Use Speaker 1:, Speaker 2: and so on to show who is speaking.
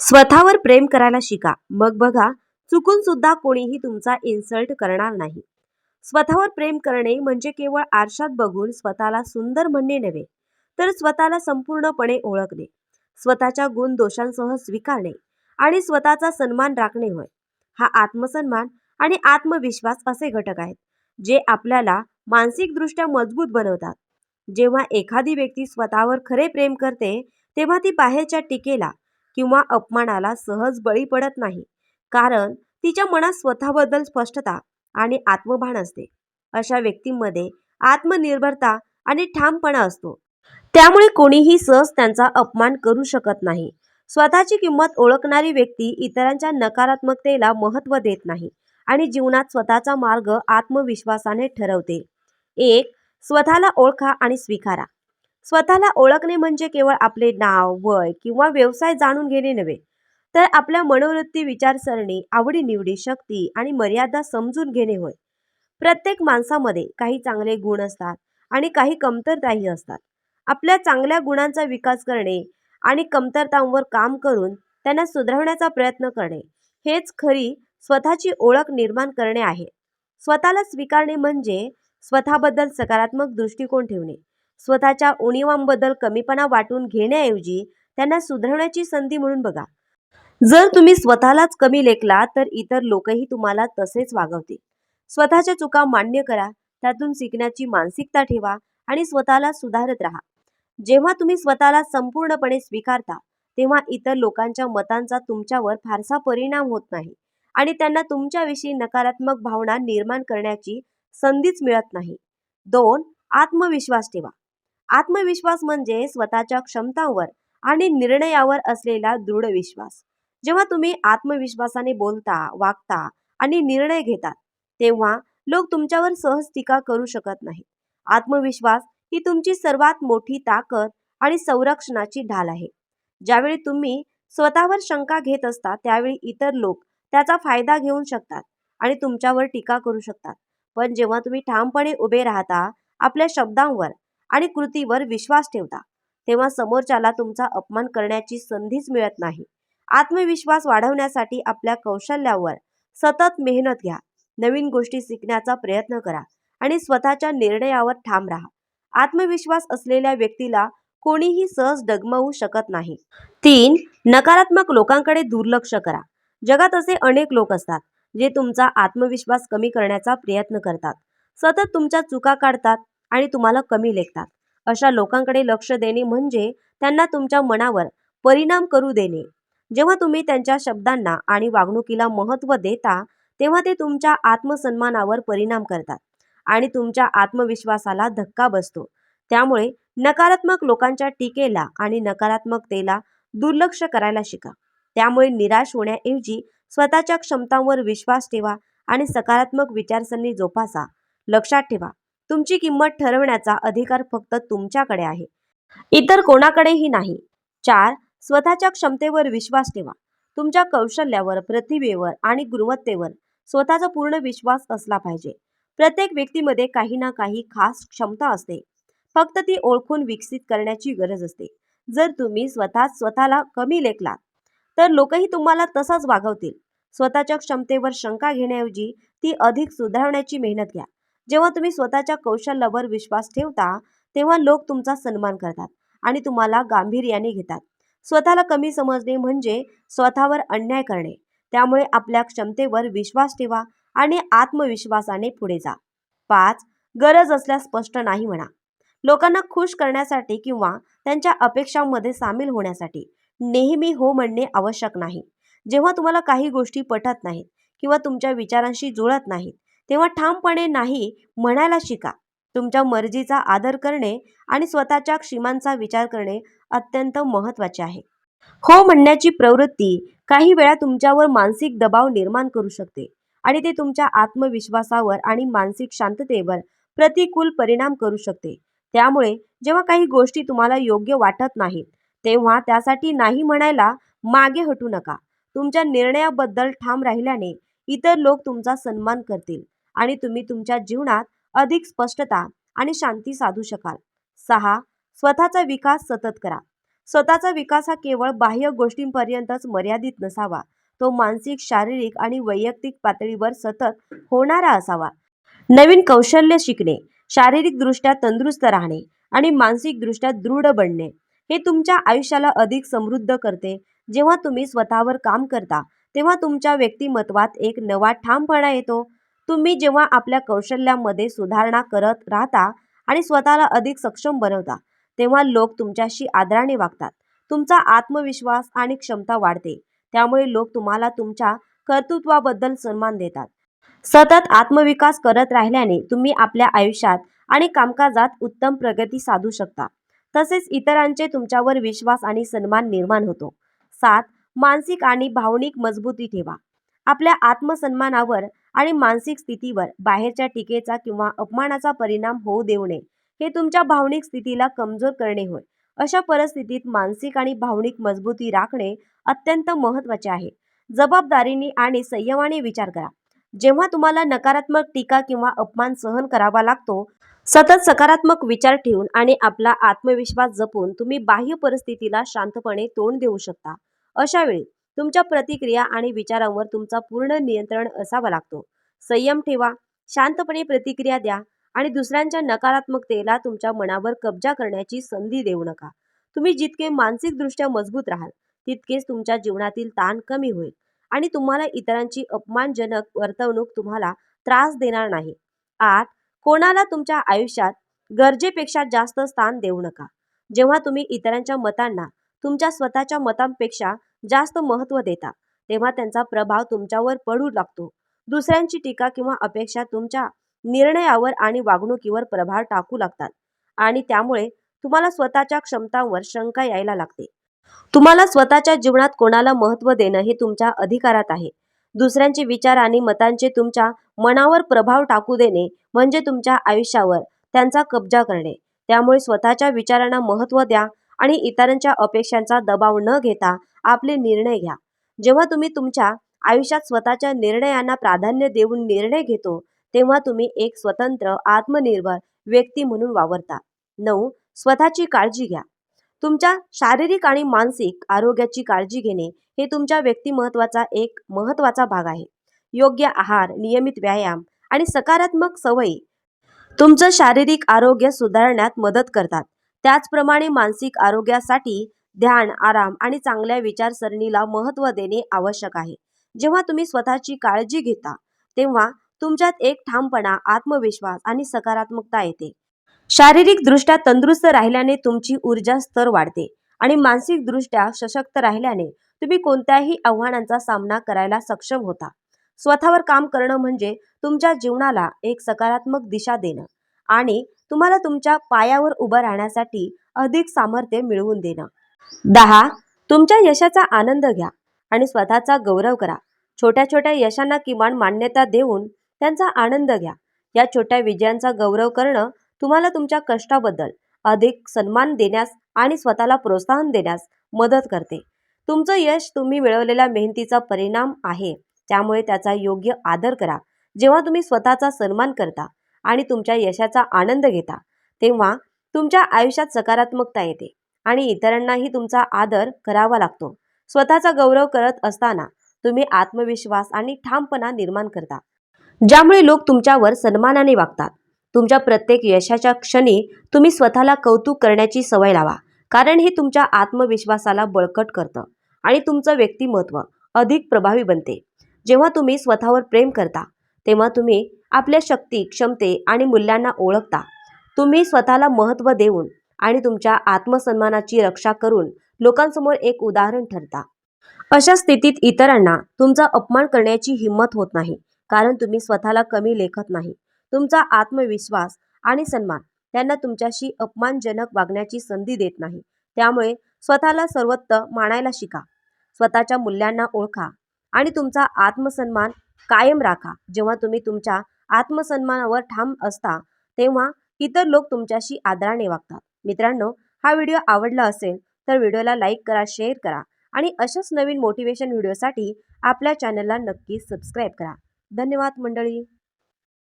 Speaker 1: स्वतःवर प्रेम करायला शिका. मग बघा चुकून सुद्धा कोणीही तुमचा इन्सल्ट करणार नाही. स्वतःवर प्रेम करणे म्हणजे केवळ आरशात बघून स्वतःला सुंदर म्हणणे नव्हे तर स्वतःला संपूर्णपणे ओळखणे. स्वतःच्या गुण दोषांसह स्वीकारणे आणि स्वतःचा सन्मान राखणे होय. हा आत्मसन्मान आणि आत्मविश्वास असे घटक आहेत जे आपल्याला मानसिकदृष्ट्या मजबूत बनवतात. जेव्हा एखादी व्यक्ती स्वतःवर खरे प्रेम करते तेव्हा ती बाहेरच्या टीकेला किंवा अपमानाला सहज बळी पडत नाही. कारण तिच्या मनात स्वतःबद्दल स्पष्टता आणि आत्मभान असते. अशा व्यक्तींमध्ये आत्मनिर्भरता आणि ठामपणा असतो. त्यामुळे कोणीही सहज त्यांचा अपमान करू शकत नाही. स्वतःची किंमत ओळखणारी व्यक्ती इतरांच्या नकारात्मकतेला महत्त्व देत नाही आणि जीवनात स्वतःचा मार्ग आत्मविश्वासाने ठरवते. एक स्वतःला ओळखा आणि स्वीकारा. स्वतःला ओळखणे म्हणजे केवळ आपले नाव वय किंवा व्यवसाय जाणून घेणे नव्हे तर आपल्या मनोवृत्ती विचारसरणी आवडीनिवडी शक्ती आणि मर्यादा समजून घेणे होय. प्रत्येक माणसामध्ये काही चांगले गुण असतात आणि काही कमतरताही असतात. आपल्या चांगल्या गुणांचा विकास करणे आणि कमतरतांवर काम करून त्यांना सुधारण्याचा प्रयत्न करणे हेच खरी स्वतःची ओळख निर्माण करणे आहे. स्वतःला स्वीकारणे म्हणजे स्वतःबद्दल सकारात्मक दृष्टिकोन ठेवणे. स्वतःच्या उणीवांबद्दल कमीपणा वाटून घेण्याऐवजी त्यांना सुधारण्याची संधी म्हणून बघा. जर तुम्ही स्वतःलाच कमी लेखला तर इतर लोकही तुम्हाला तसेच वागवतील. स्वतःच्या चुका मान्य करा त्यातून शिकण्याची मानसिकता ठेवा आणि स्वतःला सुधारत राहा. जेव्हा तुम्ही स्वतःला संपूर्णपणे स्वीकारता तेव्हा इतर लोकांच्या मतांचा तुमच्यावर फारसा परिणाम होत नाही आणि त्यांना तुमच्याविषयी नकारात्मक भावना निर्माण करण्याची संधीच मिळत नाही. दोन आत्मविश्वास ठेवा. आत्मविश्वास म्हणजे स्वतःच्या क्षमतांवर आणि निर्णयावर असलेला दृढ विश्वास. जेव्हा तुम्ही आत्मविश्वासाने बोलता वागता आणि निर्णय घेतात तेव्हा लोक तुमच्यावर सहज टीका करू शकत नाहीत. आत्मविश्वास ही तुमची सर्वात मोठी ताकद आणि संरक्षणाची ढाल आहे. ज्यावेळी तुम्ही स्वतःवर शंका घेत असता त्यावेळी इतर लोक त्याचा फायदा घेऊ शकतात आणि तुमच्यावर टीका करू शकतात. पण जेव्हा तुम्ही ठामपणे उभे राहता आपल्या शब्दांवर आणि कृतीवर विश्वास ठेवता. तेव्हा समोरच्याला तुमचा अपमान करण्याची संधीच मिळत नाही. आत्मविश्वास वाढवण्यासाठी आपल्या कौशल्यावर सतत मेहनत घ्या. नवीन गोष्टी शिकण्याचा प्रयत्न करा आणि स्वतःच्या निर्णयावर ठाम राहा. आत्मविश्वास असलेल्या व्यक्तीला कोणीही सहज डगमवू शकत नाही. तीन नकारात्मक लोकांकडे दुर्लक्ष करा. जगात असे अनेक लोक असतात जे तुमचा आत्मविश्वास कमी करण्याचा प्रयत्न करतात. सतत तुमच्या चुका काढतात. आणि तुम्हाला कमी लेखतात. अशा लोकांकडे लक्ष देणे म्हणजे त्यांना तुमच्या मनावर परिणाम करू देणे. जेव्हा तुम्ही त्यांच्या शब्दांना आणि वागणुकीला महत्त्व देता तेव्हा ते तुमच्या आत्मसन्मानावर परिणाम करतात आणि तुमच्या आत्मविश्वासाला धक्का बसतो. त्यामुळे नकारात्मक लोकांच्या टीकेला आणि नकारात्मकतेला दुर्लक्ष करायला शिका. त्यामुळे निराश होण्याऐवजी स्वतःच्या क्षमतांवर विश्वास ठेवा आणि सकारात्मक विचारसरणी जोपासा. लक्षात ठेवा. तुमची किंमत ठरवण्याचा अधिकार फक्त तुमच्याकडे आहे. इतर कोणाकडेही नाही. चार स्वतःच्या क्षमतेवर विश्वास ठेवा. तुमच्या कौशल्यावर प्रतिभेवर आणि गुणवत्तेवर स्वतःचा पूर्ण विश्वास असला पाहिजे. प्रत्येक व्यक्तीमध्ये काही ना काही खास क्षमता असते. फक्त ती ओळखून विकसित करण्याची गरज असते. जर तुम्ही स्वतः स्वतःला कमी लेखलात तर लोकही तुम्हाला तसाच वागवतील. स्वतःच्या क्षमतेवर शंका घेण्याऐवजी ती अधिक सुधारण्याची मेहनत घ्या. जेव्हा तुम्ही स्वतःच्या कौशल्यावर विश्वास ठेवता तेव्हा लोक तुमचा सन्मान करतात आणि तुम्हाला गांभीर्याने घेतात. स्वतःला कमी समजणे म्हणजे स्वतःवर अन्याय करणे. त्यामुळे आपल्या क्षमतेवर विश्वास ठेवा आणि आत्मविश्वासाने पुढे जा. पाच गरज असल्यास स्पष्ट नाही म्हणा. लोकांना खुश करण्यासाठी किंवा त्यांच्या अपेक्षांमध्ये सामील होण्यासाठी नेहमी हो म्हणणे आवश्यक नाही. जेव्हा तुम्हाला काही गोष्टी पटत नाहीत किंवा तुमच्या विचारांशी जुळत नाहीत तेव्हा ठामपणे नाही म्हणायला शिका. तुमच्या मर्जीचा आदर करणे आणि स्वतःच्या क्षीमांचा विचार करणे अत्यंत महत्त्वाचे आहे. हो म्हणण्याची प्रवृत्ती काही वेळा तुमच्यावर मानसिक दबाव निर्माण करू शकते आणि ते तुमच्या आत्मविश्वासावर आणि मानसिक शांततेवर प्रतिकूल परिणाम करू शकते. त्यामुळे जेव्हा काही गोष्टी तुम्हाला योग्य वाटत नाहीत तेव्हा त्यासाठी नाही म्हणायला मागे हटू नका. तुमच्या निर्णयाबद्दल ठाम राहिल्याने इतर लोक तुमचा सन्मान करतील. आणि तुम्ही तुमच्या जीवनात अधिक स्पष्टता आणि शांती साधू शकाल. सहा स्वतःचा विकास सतत करा. स्वतःचा विकास हा केवळ बाह्य गोष्टींपर्यंतच मर्यादित नसावा. तो मानसिक शारीरिक आणि वैयक्तिक पातळीवर सतत होणारा असावा. नवीन कौशल्य शिकणे शारीरिकदृष्ट्या तंदुरुस्त राहणे आणि मानसिकदृष्ट्या दृढ बनणे हे तुमच्या आयुष्याला अधिक समृद्ध करते. जेव्हा तुम्ही स्वतःवर काम करता तेव्हा तुमच्या व्यक्तिमत्वात एक नवा ठामपणा येतो तुम्ही जेव्हा आपल्या कौशल्यामध्ये सुधारणा करत राहता आणि स्वतःला अधिक सक्षम बनवता तेव्हा लोक तुमच्याशी आदराने वागतात. तुमचा आत्मविश्वास आणि क्षमता वाढते. त्यामुळे लोक तुम्हाला तुमच्या कर्तृत्वाबद्दल सन्मान देतात. सतत आत्मविकास करत राहिल्याने तुम्ही आपल्या आयुष्यात आणि कामकाजात उत्तम प्रगती साधू शकता. तसेच इतरांचे तुमच्यावर विश्वास आणि सन्मान निर्माण होतो. सात मानसिक आणि भावनिक मजबूती ठेवा. आपल्या आत्मसन्मानावर आणि मानसिक स्थितीवर बाहेरच्या टीकेचा किंवा अपमानाचा परिणाम होऊ देऊ नये. हे तुमच्या भावनिक स्थितीला कमजोर करणे होय. अशा परिस्थितीत मानसिक आणि भावनिक मजबूती राखणे अत्यंत महत्त्वाचे आहे. जबाबदारीने आणि संयमाने विचार करा. जेव्हा तुम्हाला नकारात्मक टीका किंवा अपमान सहन करावा लागतो सतत सकारात्मक विचार ठेवून आणि आपला आत्मविश्वास जपून तुम्ही बाह्य परिस्थितीला शांतपणे तोंड देऊ शकता. अशा वेळी तुमच्या प्रतिक्रिया आणि विचारांवर तुमचा पूर्ण नियंत्रण असावा लागतो. संयम ठेवा शांतपणे प्रतिक्रिया द्या आणि दुसऱ्यांच्या नकारात्मकतेला तुमच्या मनावर कब्जा करण्याची संधी देऊ नका. तुम्ही जितके मानसिकदृष्ट्या मजबूत राहाल तितकेच तुमच्या जीवनातील ताण कमी होईल आणि तुम्हाला इतरांची अपमानजनक वर्तवणूक तुम्हाला त्रास देणार नाही. आठ कोणाला तुमच्या आयुष्यात गरजेपेक्षा जास्त स्थान देऊ नका. जेव्हा तुम्ही इतरांच्या मतांना तुमच्या स्वतःच्या मतांपेक्षा जास्त महत्त्व देता तेव्हा त्यांचा प्रभाव तुमच्यावर पडू लागतो. दुसऱ्यांची टीका किंवा अपेक्षा तुमच्या निर्णयावर आणि वागणुकीवर प्रभाव टाकू लागतात. आणि त्यामुळे तुम्हाला स्वतःच्या क्षमतांवर शंका यायला लागते. तुम्हाला स्वतःच्या जीवनात कोणाला महत्त्व देणं हे तुमच्या अधिकारात आहे. दुसऱ्यांचे विचार आणि मतांचे तुमच्या मनावर प्रभाव टाकू देणे म्हणजे तुमच्या आयुष्यावर त्यांचा कब्जा करणे. त्यामुळे स्वतःच्या विचारांना महत्त्व द्या आणि इतरांच्या अपेक्षांचा दबाव न घेता आपले निर्णय घ्या. जेव्हा तुम्ही तुमच्या आयुष्यात स्वतःच्या निर्णयांना प्राधान्य देऊन निर्णय घेतो तेव्हा तुम्ही एक स्वतंत्र आत्मनिर्भर व्यक्ती म्हणून वावरता. नऊ स्वतःची काळजी घ्या. तुमच्या शारीरिक आणि मानसिक आरोग्याची काळजी घेणे हे तुमच्या व्यक्तिमत्वाचा एक महत्त्वाचा भाग आहे. योग्य आहार नियमित व्यायाम आणि सकारात्मक सवयी तुमचं शारीरिक आरोग्य सुधारण्यात मदत करतात. त्याचप्रमाणे मानसिक आरोग्यासाठी ध्यान आराम आणि चांगल्या विचारसरणीला महत्त्व देणे आवश्यक आहे. जेव्हा तुम्ही स्वतःची काळजी घेता तेव्हा तुमच्यात एक ठामपणा आत्मविश्वास आणि सकारात्मकता येते. शारीरिकदृष्ट्या तंदुरुस्त राहिल्याने तुमची ऊर्जा स्तर वाढते आणि मानसिकदृष्ट्या सशक्त राहिल्याने तुम्ही कोणत्याही आव्हानांचा सामना करायला सक्षम होता. स्वतःवर काम करणं म्हणजे तुमच्या जीवनाला एक सकारात्मक दिशा देणं आणि तुम्हाला तुमच्या पायावर उभं राहण्यासाठी अधिक सामर्थ्य मिळवून देणं. दहा तुमच्या यशाचा आनंद घ्या आणि स्वतःचा गौरव करा. छोट्या छोट्या यशांना किमान मान्यता देऊन त्यांचा आनंद घ्या. या छोट्या विजयांचा गौरव करणं तुम्हाला तुमच्या कष्टाबद्दल अधिक सन्मान देण्यास आणि स्वतःला प्रोत्साहन देण्यास मदत करते. तुमचं यश तुम्ही मिळवलेल्या मेहनतीचा परिणाम आहे. त्यामुळे त्याचा योग्य आदर करा. जेव्हा तुम्ही स्वतःचा सन्मान करता आणि तुमच्या यशाचा आनंद घेता. तेव्हा तुमच्या आयुष्यात सकारात्मकता येते आणि इतरांनाही तुमचा आदर करावा लागतो. स्वतःचा गौरव करत असताना तुम्ही आत्मविश्वास आणि ठामपणा निर्माण करता. ज्यामुळे लोक तुमच्यावर सन्मानाने वागतात. तुमच्या प्रत्येक यशाच्या क्षणी तुम्ही स्वतःला कौतुक करण्याची सवय लावा कारण हे तुमच्या आत्मविश्वासाला बळकट करतं आणि तुमचं व्यक्तिमत्व अधिक प्रभावी बनते. जेव्हा तुम्ही स्वतःवर प्रेम करता तेव्हा तुम्ही आपल्या शक्ती क्षमते आणि मूल्यांना ओळखता. तुम्ही स्वतःला महत्त्व देऊन आणि तुमच्या आत्मसन्मानाची रक्षा करून लोकांसमोर एक उदाहरण ठरता. अशा स्थितीत इतरांना तुमचा अपमान करण्याची हिंमत होत नाही कारण तुम्ही स्वतःला कमी लेखत नाही. तुमचा आत्मविश्वास आणि सन्मान त्यांना तुमच्याशी अपमानजनक वागण्याची संधी देत नाही. त्यामुळे स्वतःला सर्वत्र मानायला शिका. स्वतःच्या मूल्यांना ओळखा आणि तुमचा आत्मसन्मान कायम राखा. जेव्हा तुम्ही तुमच्या आत्मसन्मानावर ठाम असता तेव्हा इतर लोक तुमच्याशी आदराने वागतात. मित्रांनो हा व्हिडिओ आवडला असेल तर व्हिडिओला लाईक करा शेअर करा आणि अशाच नवीन मोटिवेशन व्हिडिओसाठी आपल्या चॅनलला नक्की सबस्क्राईब करा. धन्यवाद मंडळी!